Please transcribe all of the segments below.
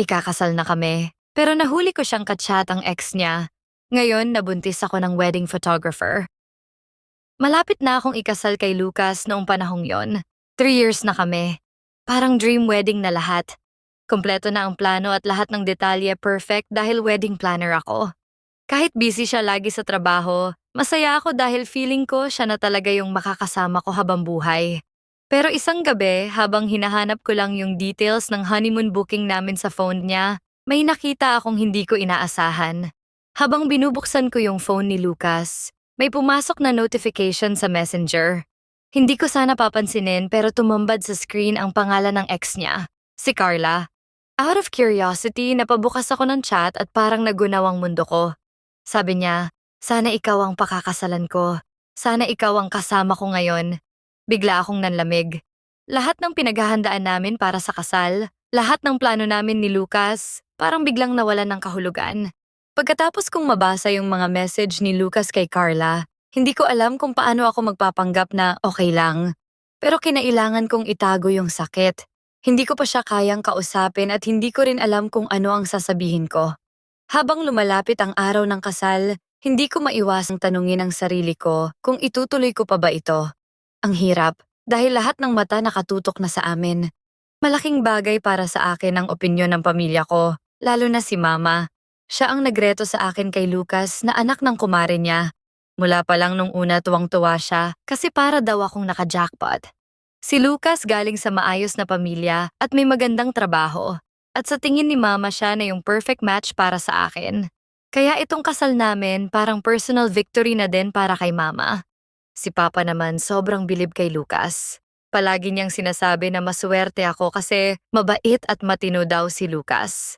Ikakasal na kami. Pero nahuli ko siyang kachat ang ex niya. Ngayon, nabuntis ako ng wedding photographer. Malapit na akong ikasal kay Lucas noong panahong yon. Three years na kami. Parang dream wedding na lahat. Kompleto na ang plano at lahat ng detalye perfect dahil wedding planner ako. Kahit busy siya lagi sa trabaho, masaya ako dahil feeling ko siya na talaga yung makakasama ko habang buhay. Pero isang gabi, habang hinahanap ko lang yung details ng honeymoon booking namin sa phone niya, may nakita akong hindi ko inaasahan. Habang binubuksan ko yung phone ni Lucas, may pumasok na notification sa messenger. Hindi ko sana papansinin pero tumambad sa screen ang pangalan ng ex niya, si Carla. Out of curiosity, napabukas ako ng chat at parang nagunaw ang mundo ko. Sabi niya, sana ikaw ang pakakasalan ko. Sana ikaw ang kasama ko ngayon. Bigla akong nanlamig. Lahat ng pinaghahandaan namin para sa kasal, lahat ng plano namin ni Lucas, parang biglang nawalan ng kahulugan. Pagkatapos kong mabasa yung mga message ni Lucas kay Carla, hindi ko alam kung paano ako magpapanggap na okay lang. Pero kinailangan kong itago yung sakit. Hindi ko pa siya kayang kausapin at hindi ko rin alam kung ano ang sasabihin ko. Habang lumalapit ang araw ng kasal, hindi ko maiwasang tanungin ang sarili ko kung itutuloy ko pa ba ito. Ang hirap, dahil lahat ng mata nakatutok na sa amin. Malaking bagay para sa akin ang opinyon ng pamilya ko, lalo na si Mama. Siya ang nagreto sa akin kay Lucas na anak ng kumare niya. Mula pa lang nung una tuwang-tuwa siya kasi para daw akong naka-jackpot. Si Lucas galing sa maayos na pamilya at may magandang trabaho. At sa tingin ni Mama siya na yung perfect match para sa akin. Kaya itong kasal namin parang personal victory na din para kay Mama. Si Papa naman sobrang bilib kay Lucas. Palagi niyang sinasabi na maswerte ako kasi mabait at matino daw si Lucas.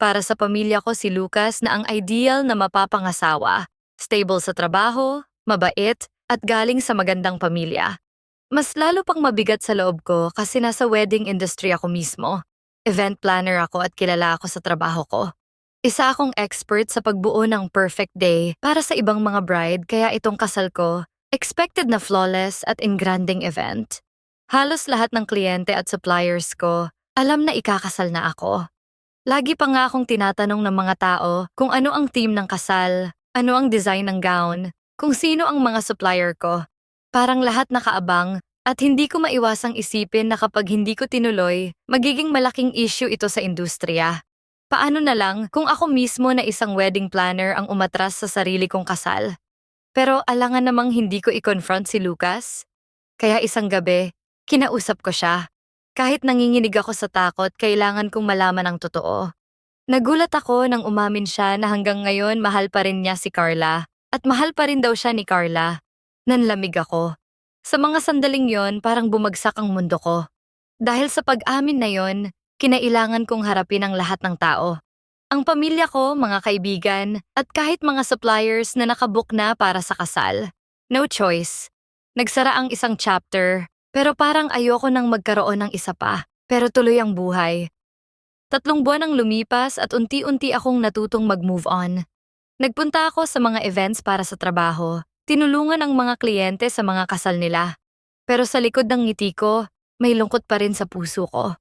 Para sa pamilya ko si Lucas na ang ideal na mapapangasawa. Stable sa trabaho, mabait, at galing sa magandang pamilya. Mas lalo pang mabigat sa loob ko kasi nasa wedding industry ako mismo. Event planner ako at kilala ako sa trabaho ko. Isa akong expert sa pagbuo ng perfect day para sa ibang mga bride kaya itong kasal ko, expected na flawless at engranding event. Halos lahat ng kliyente at suppliers ko, alam na ikakasal na ako. Lagi pa nga akong tinatanong ng mga tao kung ano ang theme ng kasal, ano ang design ng gown, kung sino ang mga supplier ko. Parang lahat nakaabang at hindi ko maiwasang isipin na kapag hindi ko tinuloy, magiging malaking issue ito sa industriya. Paano na lang kung ako mismo na isang wedding planner ang umatras sa sarili kong kasal? Pero alangan namang hindi ko i-confront si Lucas. Kaya isang gabi, kinausap ko siya. Kahit nanginginig ako sa takot, kailangan kong malaman ang totoo. Nagulat ako nang umamin siya na hanggang ngayon mahal pa rin niya si Carla at mahal pa rin daw siya ni Carla. Nanlamig ako. Sa mga sandaling yon, parang bumagsak ang mundo ko. Dahil sa pag-amin na yon, kinailangan kong harapin ang lahat ng tao. Ang pamilya ko, mga kaibigan, at kahit mga suppliers na nakabook na para sa kasal. No choice. Nagsara ang isang chapter, pero parang ayoko nang magkaroon ng isa pa. Pero tuloy ang buhay. Tatlong buwan ang lumipas at unti-unti akong natutong mag-move on. Nagpunta ako sa mga events para sa trabaho. Tinulungan ang mga kliyente sa mga kasal nila. Pero sa likod ng ngiti ko, may lungkot pa rin sa puso ko.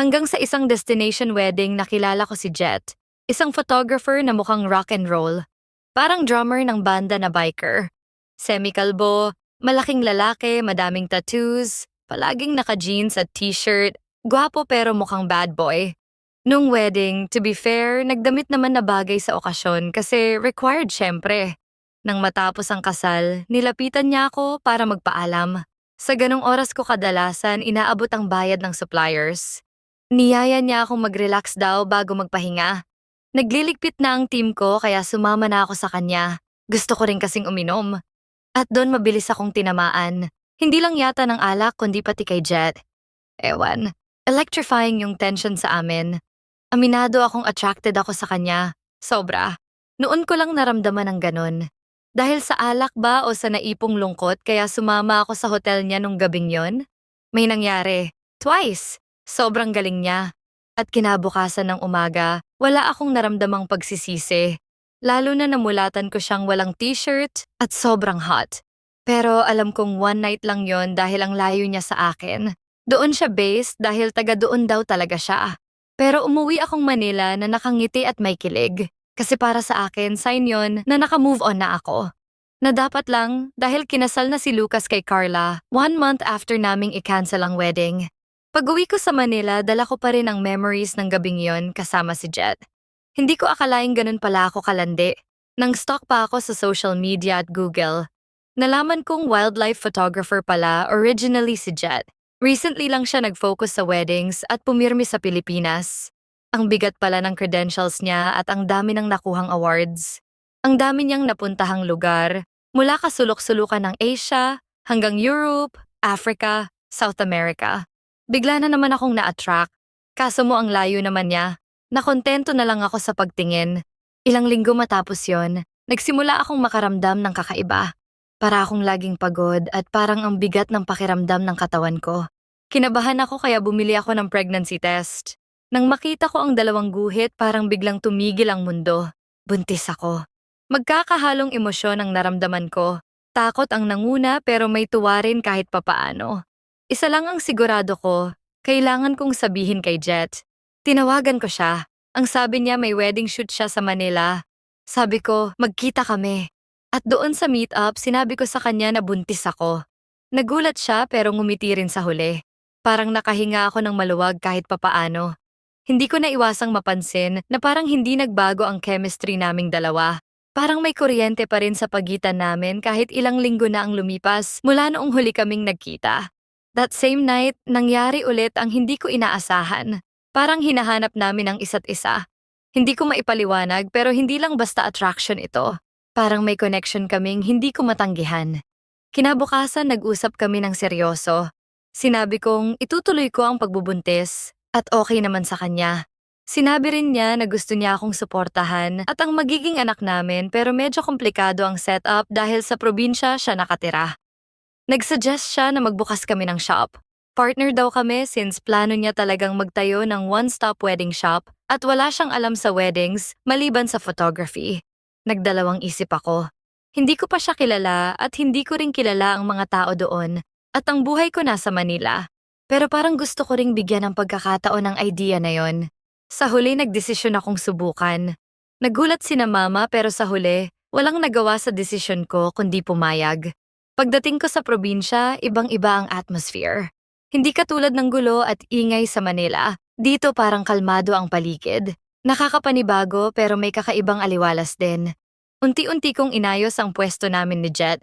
Hanggang sa isang destination wedding nakilala ko si Jet, isang photographer na mukhang rock and roll. Parang drummer ng banda na biker. Semi-kalbo, malaking lalaki, madaming tattoos, palaging naka-jeans at t-shirt, gwapo pero mukhang bad boy. Nung wedding, to be fair, nagdamit naman na bagay sa okasyon kasi required syempre. Nang matapos ang kasal, nilapitan niya ako para magpaalam. Sa ganong oras ko kadalasan inaabot ang bayad ng suppliers. Niyaya niya akong mag-relax daw bago magpahinga. Nagliligpit na ang team ko kaya sumama na ako sa kanya. Gusto ko rin kasing uminom. At doon mabilis akong tinamaan. Hindi lang yata ng alak kundi pati kay Jet. Ewan, electrifying yung tension sa amin. Aminado akong attracted ako sa kanya. Sobra. Noon ko lang naramdaman ang ganun. Dahil sa alak ba o sa naipong lungkot kaya sumama ako sa hotel niya nung gabing yon? May nangyari. Twice. Sobrang galing niya. At kinabukasan ng umaga, wala akong naramdamang pagsisisi. Lalo na namulatan ko siyang walang t-shirt at sobrang hot. Pero alam kong one night lang yon dahil ang layo niya sa akin. Doon siya based dahil taga doon daw talaga siya. Pero umuwi akong Manila na nakangiti at may kilig. Kasi para sa akin, sign yon na naka-move on na ako. Na dapat lang dahil kinasal na si Lucas kay Carla one month after naming i-cancel ang wedding. Pag uwi ko sa Manila, dala ko pa rin ang memories ng gabing yon kasama si Jet. Hindi ko akalaing ganun pala ako kalandi. Nang stalk pa ako sa social media at Google, nalaman kong wildlife photographer pala originally si Jet. Recently lang siya nag-focus sa weddings at pumirmi sa Pilipinas. Ang bigat pala ng credentials niya at ang dami ng nakuhang awards. Ang dami niyang napuntahang lugar, mula kasulok-sulukan ng Asia hanggang Europe, Africa, South America. Bigla na naman akong na-attract. Kaso mo ang layo naman niya. Nakontento na lang ako sa pagtingin. Ilang linggo matapos yon, nagsimula akong makaramdam ng kakaiba. Para akong laging pagod at parang ang bigat ng pakiramdam ng katawan ko. Kinabahan ako kaya bumili ako ng pregnancy test. Nang makita ko ang dalawang guhit, parang biglang tumigil ang mundo. Buntis ako. Magkakahalong emosyon ang naramdaman ko. Takot ang nanguna pero may tuwa rin kahit papaano. Isa lang ang sigurado ko, kailangan kong sabihin kay Jet. Tinawagan ko siya. Ang sabi niya may wedding shoot siya sa Manila. Sabi ko, magkita kami. At doon sa meet-up, sinabi ko sa kanya na buntis ako. Nagulat siya pero ngumiti rin sa huli. Parang nakahinga ako ng maluwag kahit papaano. Hindi ko na iwasang mapansin na parang hindi nagbago ang chemistry naming dalawa. Parang may kuryente pa rin sa pagitan namin kahit ilang linggo na ang lumipas mula noong huli kaming nagkita. That same night, nangyari ulit ang hindi ko inaasahan. Parang hinahanap namin ang isa't isa. Hindi ko maipaliwanag pero hindi lang basta attraction ito. Parang may connection kaming hindi ko matanggihan. Kinabukasan nag-usap kami ng seryoso. Sinabi kong itutuloy ko ang pagbubuntis at okay naman sa kanya. Sinabi rin niya na gusto niya akong suportahan at ang magiging anak namin pero medyo komplikado ang setup dahil sa probinsya siya nakatira. Nagsuggest siya na magbukas kami ng shop. Partner daw kami since plano niya talagang magtayo ng one-stop wedding shop at wala siyang alam sa weddings maliban sa photography. Nagdalawang isip ako. Hindi ko pa siya kilala at hindi ko rin kilala ang mga tao doon at ang buhay ko nasa Manila. Pero parang gusto ko ring bigyan ng pagkakataon ng idea na yon. Sa huli nagdesisyon akong subukan. Nagulat si na mama pero sa huli, walang nagawa sa desisyon ko kundi pumayag. Pagdating ko sa probinsya, ibang-iba ang atmosphere. Hindi katulad ng gulo at ingay sa Manila. Dito parang kalmado ang paligid. Nakakapanibago pero may kakaibang aliwalas din. Unti-unti kong inayos ang pwesto namin ni Jet.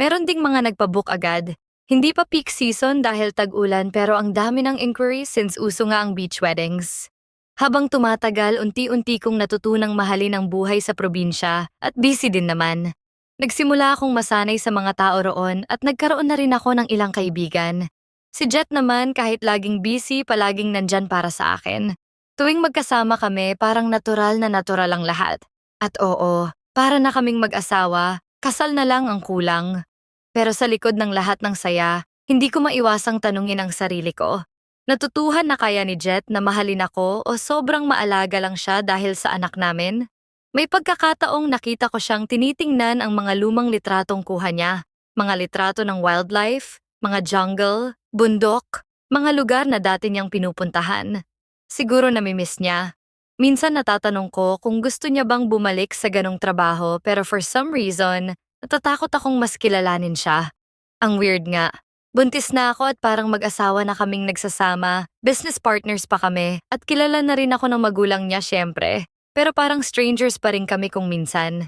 Meron ding mga nagpabook agad. Hindi pa peak season dahil tag-ulan pero ang dami ng inquiries since uso nga ang beach weddings. Habang tumatagal, unti-unti kong natutunang mahalin ang buhay sa probinsya at busy din naman. Nagsimula akong masanay sa mga tao roon at nagkaroon na rin ako ng ilang kaibigan. Si Jet naman kahit laging busy, palaging nandyan para sa akin. Tuwing magkasama kami, parang natural na natural ang lahat. At oo, para na kaming mag-asawa, kasal na lang ang kulang. Pero sa likod ng lahat ng saya, hindi ko maiwasang tanungin ang sarili ko. Natutuhan na kaya ni Jet na mahalin ako o sobrang maalaga lang siya dahil sa anak namin? May pagkakataong nakita ko siyang tinitingnan ang mga lumang litratong kuha niya. Mga litrato ng wildlife, mga jungle, bundok, mga lugar na dati niyang pinupuntahan. Siguro namimiss niya. Minsan natatanong ko kung gusto niya bang bumalik sa ganong trabaho pero for some reason, natatakot akong mas kilalanin siya. Ang weird nga. Buntis na ako at parang mag-asawa na kaming nagsasama, business partners pa kami, at kilala na rin ako ng magulang niya syempre. Pero parang strangers pa rin kami kung minsan.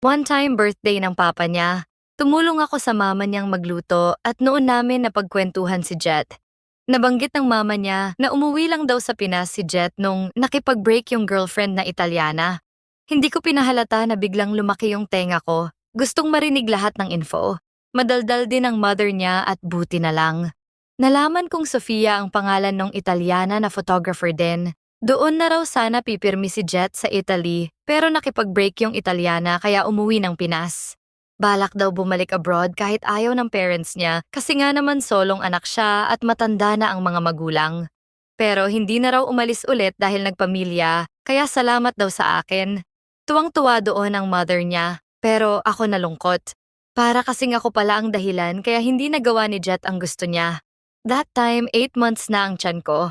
One time birthday ng papa niya, tumulong ako sa mama niyang magluto at noon namin napagkwentuhan si Jet. Nabanggit ng mama niya na umuwi lang daw sa Pinas si Jet nung nakipag-break yung girlfriend na Italyana. Hindi ko pinahalata na biglang lumaki yung tenga ko. Gustong marinig lahat ng info. Madaldal din ang mother niya at buti na lang. Nalaman kong Sofia ang pangalan ng Italyana na photographer din. Doon na raw sana pipirmi si Jet sa Italy pero nakipag-break yung Italyana kaya umuwi ng Pinas. Balak daw bumalik abroad kahit ayaw ng parents niya kasi nga naman solong anak siya at matanda na ang mga magulang. Pero hindi na raw umalis ulit dahil nagpamilya, kaya salamat daw sa akin. Tuwang-tuwa doon ang mother niya, pero ako nalungkot. Para kasing ako pala ang dahilan kaya hindi nagawa ni Jet ang gusto niya. That time, 8 months na ang tiyan ko.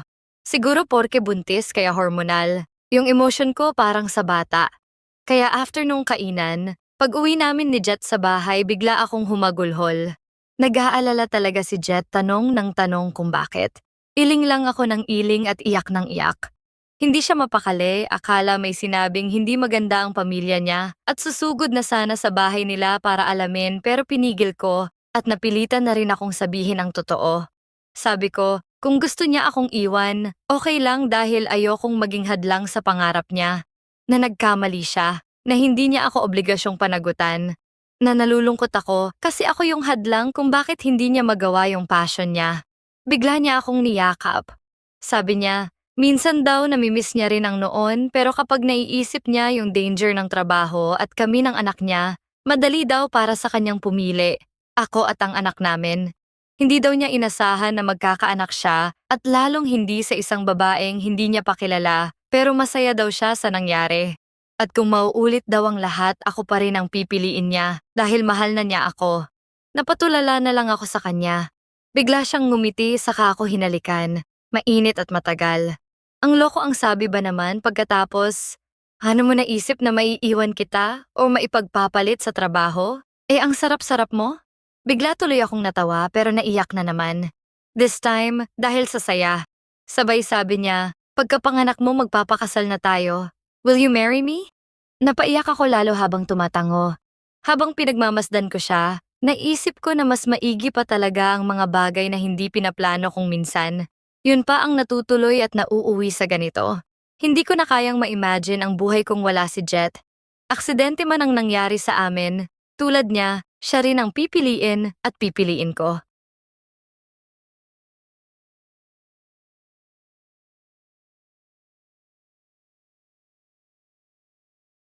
Siguro porke buntis kaya hormonal. Yung emotion ko parang sa bata. Kaya after nung kainan, pag uwi namin ni Jet sa bahay, bigla akong humagulhol. Nag-aalala talaga si Jet tanong ng tanong kung bakit. Iling lang ako ng iling at iyak ng iyak. Hindi siya mapakali, akala may sinabing hindi maganda ang pamilya niya at susugod na sana sa bahay nila para alamin pero pinigil ko at napilitan na rin akong sabihin ang totoo. Sabi ko, kung gusto niya akong iwan, okay lang dahil ayokong maging hadlang sa pangarap niya. Na nagkamali siya, na hindi niya ako obligasyong panagutan. Na nalulungkot ako kasi ako yung hadlang kung bakit hindi niya magawa yung passion niya. Bigla niya akong niyakap. Sabi niya, minsan daw namimiss niya rin ang noon pero kapag naiisip niya yung danger ng trabaho at kami ng anak niya, madali daw para sa kanyang pumili. Ako at ang anak namin. Hindi daw niya inasahan na magkakaanak siya at lalong hindi sa isang babaeng hindi niya pakilala pero masaya daw siya sa nangyari. At kung mauulit daw ang lahat, ako pa rin ang pipiliin niya dahil mahal na niya ako. Napatulala na lang ako sa kanya. Bigla siyang ngumiti saka ako hinalikan. Mainit at matagal. Ang loko ang sabi ba naman pagkatapos, ano mo naisip na maiiwan kita o maipagpapalit sa trabaho? Eh ang sarap-sarap mo? Bigla tuloy akong natawa pero naiyak na naman. This time, dahil sa saya. Sabay sabi niya, pagkapanganak mo magpapakasal na tayo. Will you marry me? Napaiyak ako lalo habang tumatango. Habang pinagmamasdan ko siya, naisip ko na mas maigi pa talaga ang mga bagay na hindi pinaplano kung minsan. Yun pa ang natutuloy at nauuwi sa ganito. Hindi ko na kayang ma-imagine ang buhay kung wala si Jet. Aksidente man ang nangyari sa amin, tulad niya, siya rin ang pipiliin at pipiliin ko.